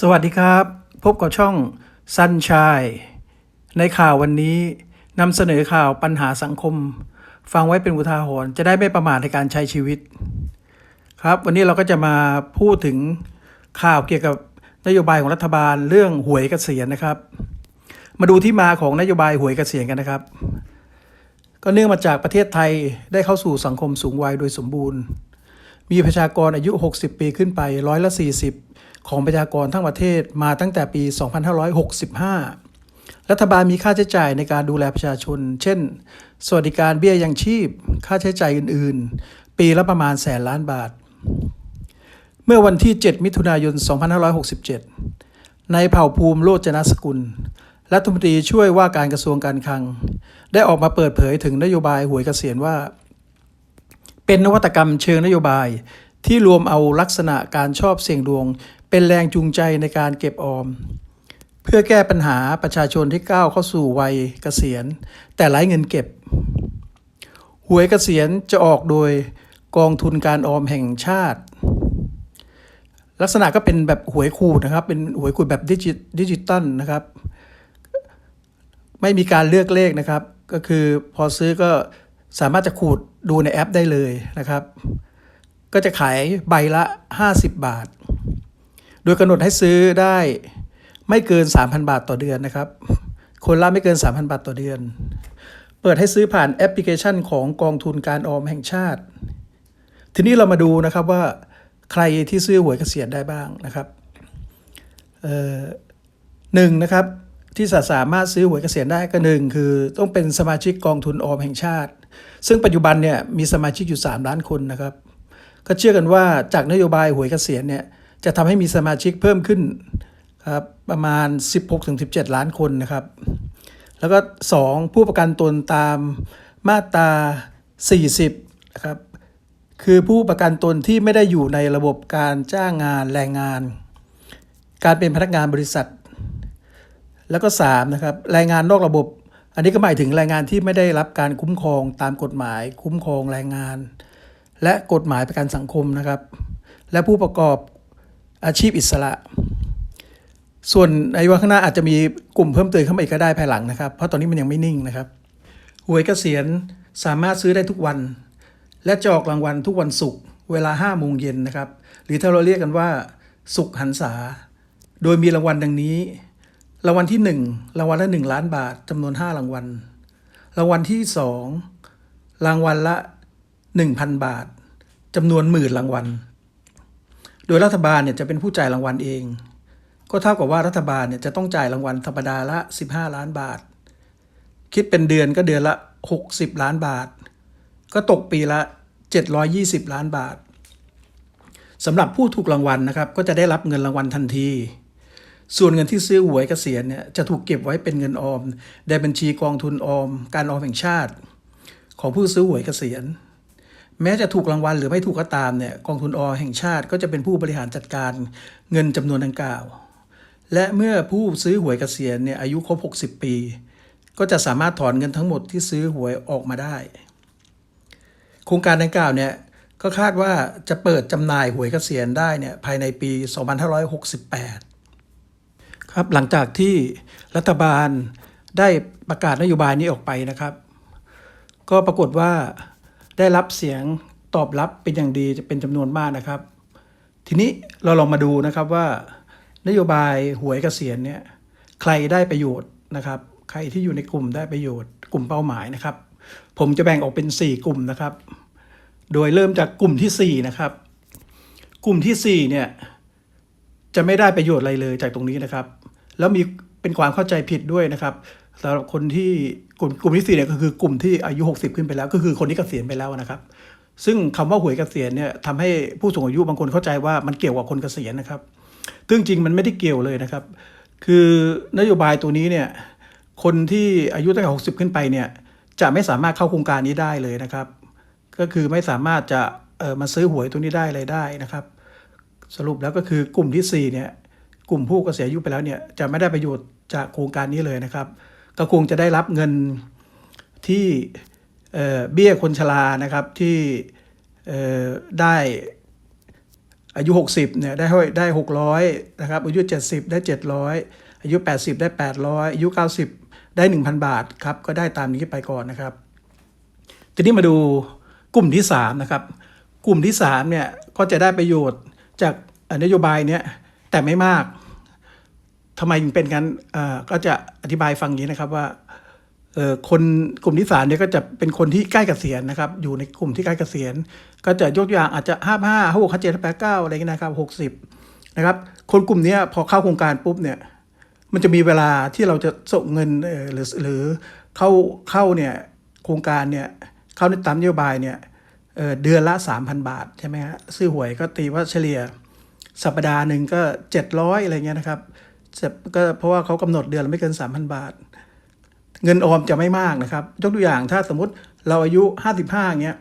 สวัสดีครับ พบกับช่องสันชายในข่าววันนี้นำเสนอข่าวปัญหาสังคม ฟังไว้เป็นอุทาหรณ์จะได้ไม่ประมาทในการใช้ชีวิต ครับ วันนี้เราก็จะมาพูดถึงข่าวเกี่ยวกับนโยบายของรัฐบาลเรื่องหวยเกษียณนะครับ มาดูที่มาของนโยบายหวยเกษียณกันนะครับ ก็เนื่องมาจากประเทศไทยได้เข้าสู่สังคมสูงวัยโดยสมบูรณ์ มีประชากรอายุ 60 ปีขึ้นไปร้อยละ40 ของประชากรทั้งประเทศมาตั้งแต่ปี 2565 รัฐบาลมีค่าใช้จ่ายในการดูแลประชาชน เช่น สวัสดิการเบี้ยยังชีพ ค่าใช้จ่ายอื่น ๆ ปีละประมาณแสนล้านบาท เมื่อวันที่ 7 มิถุนายน 2567 ในเผ่าภูมิโรจนสกุล รัฐมนตรีช่วยว่าการกระทรวงการคลัง ได้ออกมาเปิดเผยถึงนโยบายหวยเกษียณว่า เป็นนวัตกรรมเชิงนโยบายที่รวมเอาลักษณะการชอบเสี่ยงดวง เป็นแรงจูงใจในการเก็บออม เพื่อแก้ปัญหาประชาชนที่ก้าวเข้าสู่วัยเกษียณ แต่ไร้เงินเก็บ หวยเกษียณจะออกโดยกองทุนการออมแห่งชาติ ลักษณะก็เป็นแบบหวยขูดนะครับ เป็นหวยขูดแบบดิจิดิจิตอลนะครับ ไม่มีการเลือกเลขนะครับ ก็คือพอซื้อก็สามารถจะขูดดูในแอปได้เลยนะครับ ก็จะขายใบละ 50 บาท โดยกำหนดให้ซื้อได้ไม่เกิน 3,000 บาทต่อเดือนนะครับ คนละไม่เกิน 3,000 บาทต่อเดือน เปิดให้ซื้อผ่านแอปพลิเคชันของกองทุนการออมแห่งชาติ ทีนี้เรามาดูนะครับว่าใครที่ซื้อหวยเกษียณได้บ้างนะครับหนึ่งนะครับที่สามารถซื้อหวยเกษียณได้ก็หนึ่งคือต้องเป็นสมาชิกกองทุนออมแห่งชาติ ซึ่งปัจจุบันเนี่ยมีสมาชิกอยู่ 3 ล้านคนนะครับ ก็เชื่อกันว่าจากนโยบายหวยเกษียณเนี่ย จะทำให้มีสมาชิกเพิ่มขึ้นครับประมาณ 16-17 ล้านคนนะครับ แล้วก็ 2 ผู้ประกันตนตามมาตรา 40 นะครับ คือผู้ประกันตนที่ไม่ได้อยู่ในระบบการจ้างงานแรงงาน การเป็นพนักงานบริษัท แล้วก็ 3 นะครับแรงงานนอกระบบ อันนี้ก็หมายถึงแรงงานที่ไม่ได้รับการคุ้มครองตามกฎหมายคุ้มครองแรงงาน และกฎหมายประกันสังคมนะครับ และผู้ประกอบ อาชีพอิสระ ส่วนในวันข้างหน้าอาจจะมีกลุ่มเพิ่มเติมเข้ามาอีกก็ได้ภายหลังนะครับ เพราะตอนนี้มันยังไม่นิ่งนะครับหวยเกษียณสามารถซื้อได้ทุกวัน และจะออกรางวัลทุกวันศุกร์เวลา5โมงเย็นนะครับ หรือถ้าเราเรียกกันว่าศุกร์หันษา โดยมีรางวัลดังนี้ รางวัลที่ 1 รางวัลละ 1 ล้านบาทจำนวน 5 รางวัล รางวัลที่ 2 รางวัลละ 1,000 บาทจำนวนหมื่นรางวัล โดยรัฐบาลเนี่ยจะเป็นผู้จ่ายรางวัลเอง ก็เท่ากับว่ารัฐบาลเนี่ยจะต้องจ่ายรางวัลธรรมดาละ 15 ล้านบาท คิดเป็นเดือนก็เดือนละ 60 ล้านบาท ก็ตกปีละ 720 ล้านบาทสำหรับผู้ถูกรางวัลนะครับ ก็จะได้รับเงินรางวัลทันที ส่วนเงินที่ซื้อหวยเกษียณเนี่ยจะถูกเก็บไว้เป็นเงินออมในบัญชีกองทุนออม การออมแห่งชาติ ของผู้ซื้อหวยเกษียณ แม้จะถูกรางวัลหรือไม่ถูกก็ตามเนี่ยกองทุนออแห่งชาติก็จะเป็นผู้บริหารจัดการเงินจำนวนดังกล่าว และเมื่อผู้ซื้อหวยเกษียณเนี่ยอายุครบ 60 ปี ก็จะสามารถถอนเงินทั้งหมดที่ซื้อหวยออกมาได้ โครงการดังกล่าวเนี่ยก็คาดว่าจะเปิดจำหน่ายหวยเกษียณได้เนี่ยภายในปี 2568 ครับหลังจากที่รัฐบาลได้ประกาศนโยบายนี้ออกไปนะครับ ก็ปรากฏว่า ได้รับเสียงตอบรับเป็นอย่างดีจะเป็นจำนวนมากนะครับ ทีนี้เราลองมาดูนะครับว่านโยบายหวยเกษียณเนี่ยใครได้ประโยชน์นะครับ ใครที่อยู่ในกลุ่มได้ประโยชน์ กลุ่มเป้าหมายนะครับ ผมจะแบ่งออกเป็น 4 กลุ่มนะครับ โดยเริ่มจากกลุ่มที่4นะครับ กลุ่มทีสี่4เนี่ยจะไม่ได้ประโยชน์อะไรเลยจากตรงนี้นะครับ แล้วมีเป็นความเข้าใจผิดด้วยนะครับ สำหรับคนที่กลุ่มกลุ่มที่สี่เนี่ยก็คือกลุ่มที่อายุ 60 ขึ้นไปแล้ว ก็คือคนที่เกษียณไปแล้วนะครับ ซึ่งคำว่าหวยเกษียณเนี่ยทำให้ผู้สูงอายุบางคนเข้าใจว่ามันเกี่ยวกับคนเกษียณนะครับซึ่งจริงมันไม่ได้เกี่ยวเลยนะครับ คือนโยบายตัวนี้เนี่ยคนที่อายุตั้งแต่ 60 ขึ้นไปเนี่ยจะไม่สามารถเข้าโครงการนี้ได้เลยนะครับ ก็คือไม่สามารถจะเออมาซื้อหวยตัวนี้ได้เลยได้นะครับ สรุปแล้วก็คือกลุ่มที่4เนี่ยกลุ่มผู้เกษียณอายุไปแล้วเนี่ยจะไม่ได้ประโยชน์จากโครงการนี้เลยนะครับ ก็คงจะได้รับเงินที่เเบี้ยคนชรานะครับที่ได้อายุ 60เนี่ยได้ได้600นะครับอายุ 70 ได้ 700 อายุ 80 ได้ 800 อายุ 90 ได้ 1,000 บาทครับก็ได้ตามนี้ไปก่อนนะครับ ทีนี้มาดูกลุ่มที่3นะครับกลุ่มที่3เนี่ยก็จะได้ประโยชน์จากนโยบายเนี้ยแต่ไม่มาก ทำไมถึงเป็นกันเอ่อก็จะอธิบายฟังนี้นะครับว่าคนกลุ่มที่สามเนี่ยก็จะเป็นคนที่ใกล้เกษียณนะครับ อยู่ในกลุ่มที่ใกล้เกษียณ ก็จะยกตัวอย่างอาจจะห้าห้าหกห้าเจ็ดแปดเก้าอะไรเงี้ยนะครับหกสิบนะครับ คนกลุ่มนี้พอเข้าโครงการปุ๊บเนี่ย มันจะมีเวลาที่เราจะส่งเงินเอ่อหรือหรือเข้าเข้าเนี่ยโครงการเนี่ยเข้าในตามนโยบายเนี่ยเอ่อเดือนละ3,000บาทใช่ไหมฮะซื้อหวยก็ตีว่าเฉลี่ยสัปดาห์หนึ่งก็700อะไรเงี้ยนะครับ จะก็เพราะว่าเขากำหนดเดือนไม่เกิน 3,000 บาท เงินออมจะไม่มากนะครับ ยกตัวอย่างถ้าสมมติเราอายุ 55เงี้ย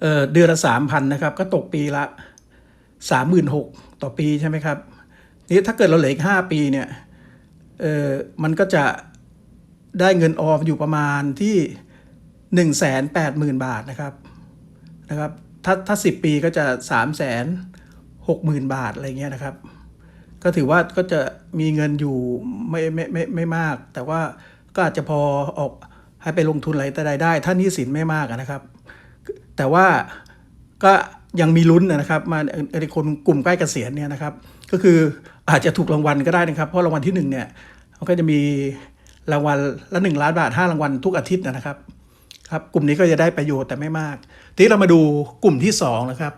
เเดือนละ 3,000นะครับ ก็ตกปีละ 36,000ต่อปีใช่ไหมครับ นี่ถ้าเกิดเราเหลืออีก 5 ปีเนี่ยเออมันก็จะได้เงินออมอยู่ประมาณที่ 1 8 0 0 0 0 บาทนะครับนะครับ ถ้าถ้า 10 ปีก็จะ 3 6 0 0 0 0 บาทอะไรเงี้ยนะครับ ก็ถือว่าก็จะมีเงินอยู่ไม่ไม่ไม่ไม่มาก แต่ว่าก็อาจจะพอออกให้ไปลงทุนอะไรแต่ใดได้ ถ้าหนี้สินไม่มากนะครับ แต่ว่าก็ยังมีลุ้นนะครับ มาในคนกลุ่มใกล้เกษียณเนี่ยนะครับ ก็คืออาจจะถูกรางวัลก็ได้นะครับ เพราะรางวัลที่หนึ่งเนี่ยมันก็จะมีรางวัลละหนึ่งล้านบาทห้ารางวัลทุกอาทิตย์นะครับครับ กลุ่มนี้ก็จะได้ประโยชน์แต่ไม่มาก ทีนี้เรามาดูกลุ่มที่สองนะครับ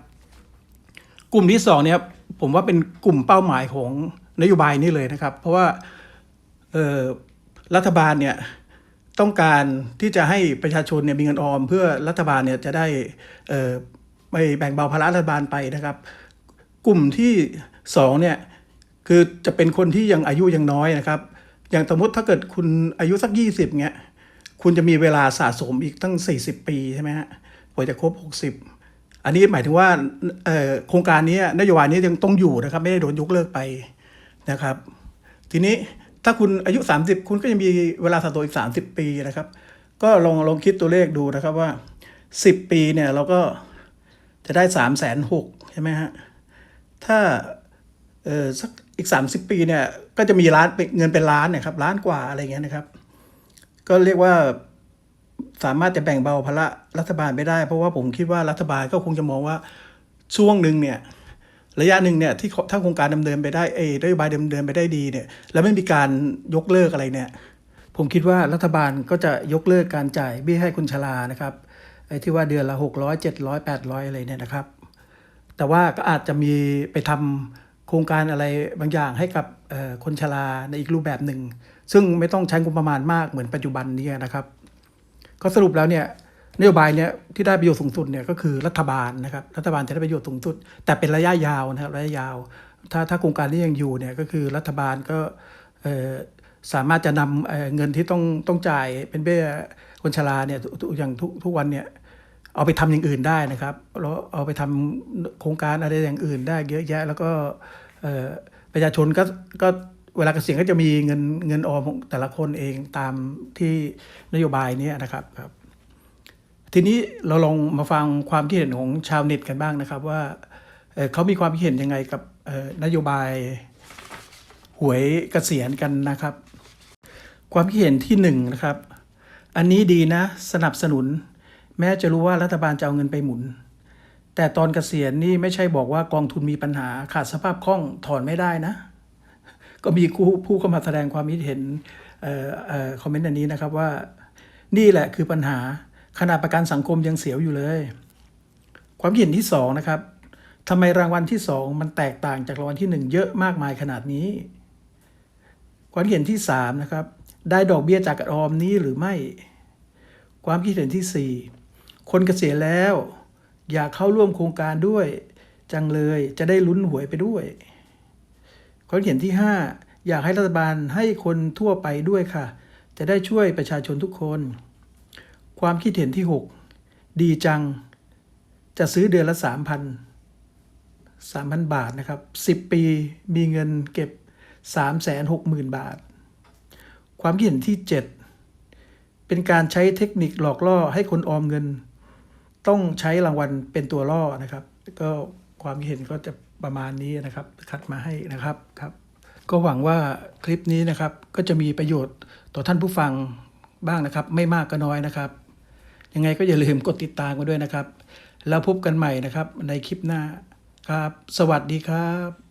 กลุ่มที่สองเนี่ย ผมว่าเป็นกลุ่มเป้าหมายของนโยบายนี้เลยนะครับ เพราะว่ารัฐบาลเนี่ยต้องการที่จะให้ประชาชนเนี่ยมีเงินออม เพื่อรัฐบาลเนี่ยจะได้ไม่แบ่งเบาภาระรัฐบาลไปนะครับ กลุ่มที่สองเนี่ยคือจะเป็นคนที่ยังอายุยังน้อยนะครับ อย่างสมมติถ้าเกิดคุณอายุสักยี่สิบเงี้ยคุณจะมีเวลาสะสมอีกตั้ง 40 ปีใช่ไหมฮะกว่าจะครบ 60 อันนี้หมายถึงว่าโครงการนี้นโยบายนี้ยังต้องอยู่นะครับ ไม่ได้โดนยกเลิกไปนะครับ ทีนี้ถ้าคุณอายุ 30 คุณก็ยังมีเวลาสะสมอีก 30 ปีนะครับ ก็ลองลองคิดตัวเลขดูนะครับว่า 10 ปีเนี่ยเราก็จะได้3ามแสนหกใช่ไหมฮะถ้าเออสักอีก 30 ปีเนี่ยก็จะมีล้านเป็นเงินเป็นล้านนี่ยครับล้านกว่าอะไรเงี้ยนะครับ ก็เรียกว่า สามารถจะแบ่งเบาภาระรัฐบาลไม่ได้ เพราะว่าผมคิดว่ารัฐบาลก็คงจะมองว่าช่วงหนึ่งเนี่ยระยะหนึ่งเนี่ยที่ถ้าโครงการดำเนินไปได้เอนโยบายดำเนินไปได้ดีเนี่ยแล้วไม่มีการยกเลิกอะไรเนี่ยผมคิดว่ารัฐบาลก็จะยกเลิกการจ่ายเบี้ยให้คนชรานะครับไอ้ที่ว่าเดือนละ 600 700 800 อะไรเนี่ยนะครับ แต่ว่าก็อาจจะมีไปทำโครงการอะไรบางอย่างให้กับคนชราในอีกรูปแบบหนึ่ง ซึ่งไม่ต้องใช้งบประมาณมากเหมือนปัจจุบันนี้นะครับ ก็สรุปแล้วเนี่ยนโยบายเนี่ยที่ได้ประโยชน์สูงสุดเนี่ยก็คือรัฐบาลนะครับรัฐบาลจะได้ประโยชน์สูงสุด แต่เป็นระยะยาวนะครับระยะยาว ถ้าถ้าโครงการนี้ยังอยู่เนี่ยก็คือรัฐบาลก็สามารถจะนำเเงินที่ต้องต้องจ่ายเป็นเบี้ยคนชราเนี่ยทุกอย่างทุกทุกวันเนี่ยเอาไปทำอย่างอื่นได้นะครับแล้วเอาไปทำโครงการอะไรอย่างอื่นได้เยอะแยะ แล้วก็ประชาชนก็ก็ เวลาเกษียณก็จะมีเงินเงินออมของแต่ละคนเองตามที่นโยบายนี้นะครับครับ ทีนี้เราลองมาฟังความคิดเห็นของชาวเน็ตกันบ้างนะครับ ว่าเเขามีความคิดเห็นยังไงกับนโยบายหวยเกษียณกันนะครับ ความคิดเห็นที่หนึ่งนะครับ อันนี้ดีนะ สนับสนุน แม้จะรู้ว่ารัฐบาลจะเอาเงินไปหมุน แต่ตอนเกษียณนี่ไม่ใช่บอกว่ากองทุนมีปัญหาขาดสภาพคล่องถอนไม่ได้นะ ก็มีผู้ผู้เข้ามาแสดงความคิดเห็นออคอมเมนต์อันนี้นะครับว่านี่แหละคือปัญหาขนาดประกันสังคมยังเสียวอยู่เลย ความคิดเห็นที่สองนะครับทำไมรางวัลที่สองมันแตกต่างจากรางวัลที่หนึ่งเยอะมากมายขนาดนี้ ความคิดเห็นที่สามนะครับได้ดอกเบี้ยจากการออมนี้หรือไม่ ความคิดเห็นที่สี่คนเกษียณแล้ว อยากเข้าร่วมโครงการด้วย จังเลยจะได้ลุ้นหวยไปด้วย ความเห็นที่ห้าอยากให้รัฐบาลให้คนทั่วไปด้วยค่ะ จะได้ช่วยประชาชนทุกคน ความคิดเห็นที่ 6 ดีจัง จะซื้อเดือนละ 3,000 3,000 บาทนะครับ 10 ปีมีเงินเก็บ 360,000 บาท ความคิดเห็นที่ 7 เป็นการใช้เทคนิคหลอกล่อให้คนออมเงิน ต้องใช้รางวัลเป็นตัวล่อนะครับก็ ความเห็นก็จะประมาณนี้นะครับ คัดมาให้นะครับครับ ก็หวังว่าคลิปนี้นะครับ ก็จะมีประโยชน์ต่อท่านผู้ฟังบ้างนะครับ ไม่มากก็น้อยนะครับ ยังไงก็อย่าลืมกดติดตามกันด้วยนะครับ แล้วพบกันใหม่นะครับในคลิปหน้าครับ สวัสดีครับ